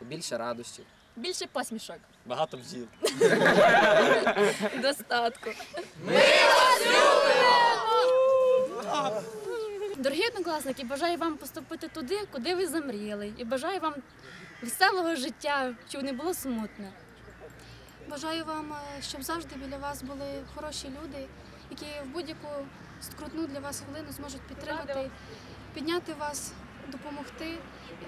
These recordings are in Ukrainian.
Більше радощів. Більше посмішок. Багато бджіл. Достатку. Дорогі однокласники, бажаю вам поступити туди, куди ви замріяли. І бажаю вам веселого життя, щоб не було смутне. Бажаю вам, е, щоб завжди біля вас були хороші люди, які в будь-яку скрутну для вас хвилину зможуть підтримати, підняти вас, допомогти.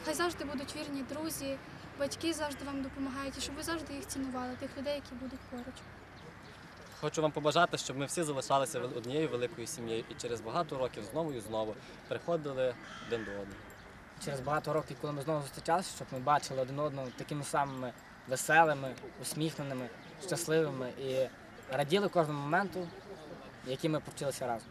Хай завжди будуть вірні друзі, батьки завжди вам допомагають, і щоб ви завжди їх цінували, тих людей, які будуть поруч. Хочу вам побажати, щоб ми всі залишалися однією великою сім'єю і через багато років знову і знову приходили один до одного. через багато років, коли ми знову зустрічалися, щоб ми бачили один одного такими самими веселими, усміхненими, щасливими і раділи кожному моменту, який ми повчилися разом.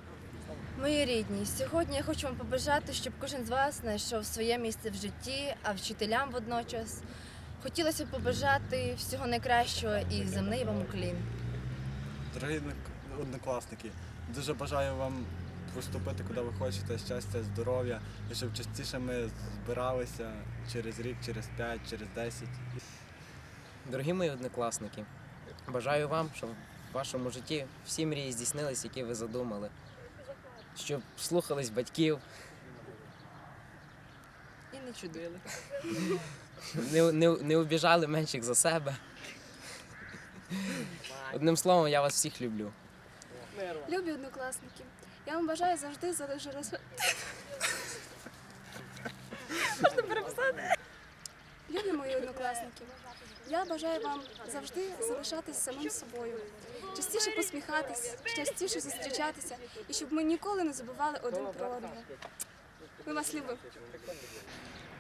Мої рідні, сьогодні я хочу вам побажати, щоб кожен з вас знайшов своє місце в житті, а вчителям водночас. Хотілося б побажати всього найкращого і земний вам уклін. Дорогі однокласники, дуже бажаю вам поступити, куди ви хочете, щастя, здоров'я, і щоб частіше ми збиралися через рік, через п'ять, через десять. Дорогі мої однокласники, бажаю вам, щоб в вашому житті всі мрії здійснились, які ви задумали. Щоб слухались батьків, І не чудили. не, не, не обіжали менших за себе. Одним словом, я вас всіх люблю. Любі однокласники, я вам бажаю завжди залишатися. Любі мої однокласники, я бажаю вам завжди залишатись самим собою, частіше посміхатись, частіше зустрічатися і щоб ми ніколи не забували один про одного. Ми вас любимо.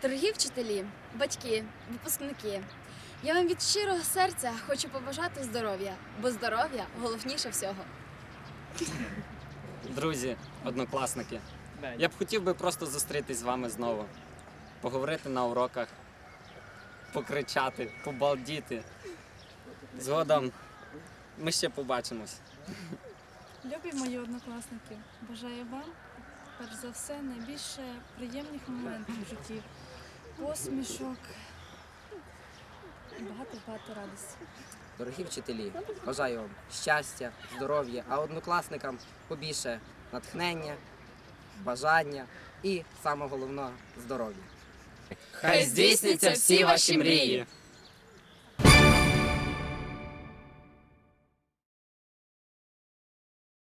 Дорогі вчителі, батьки, випускники, я вам від щирого серця хочу побажати здоров'я, бо здоров'я головніше всього. Друзі, однокласники, я б хотів би просто зустрітись з вами знову, поговорити на уроках, покричати, побалдіти. Згодом ми ще побачимось. Любі мої однокласники, бажаю вам, перш за все, найбільше приємних моментів в житті, посмішок і багато-багато радості. Дорогі вчителі, бажаю вам щастя, здоров'я, а однокласникам побільше натхнення, бажання і саме головне здоров'я. Хай здійсняться всі ваші мрії.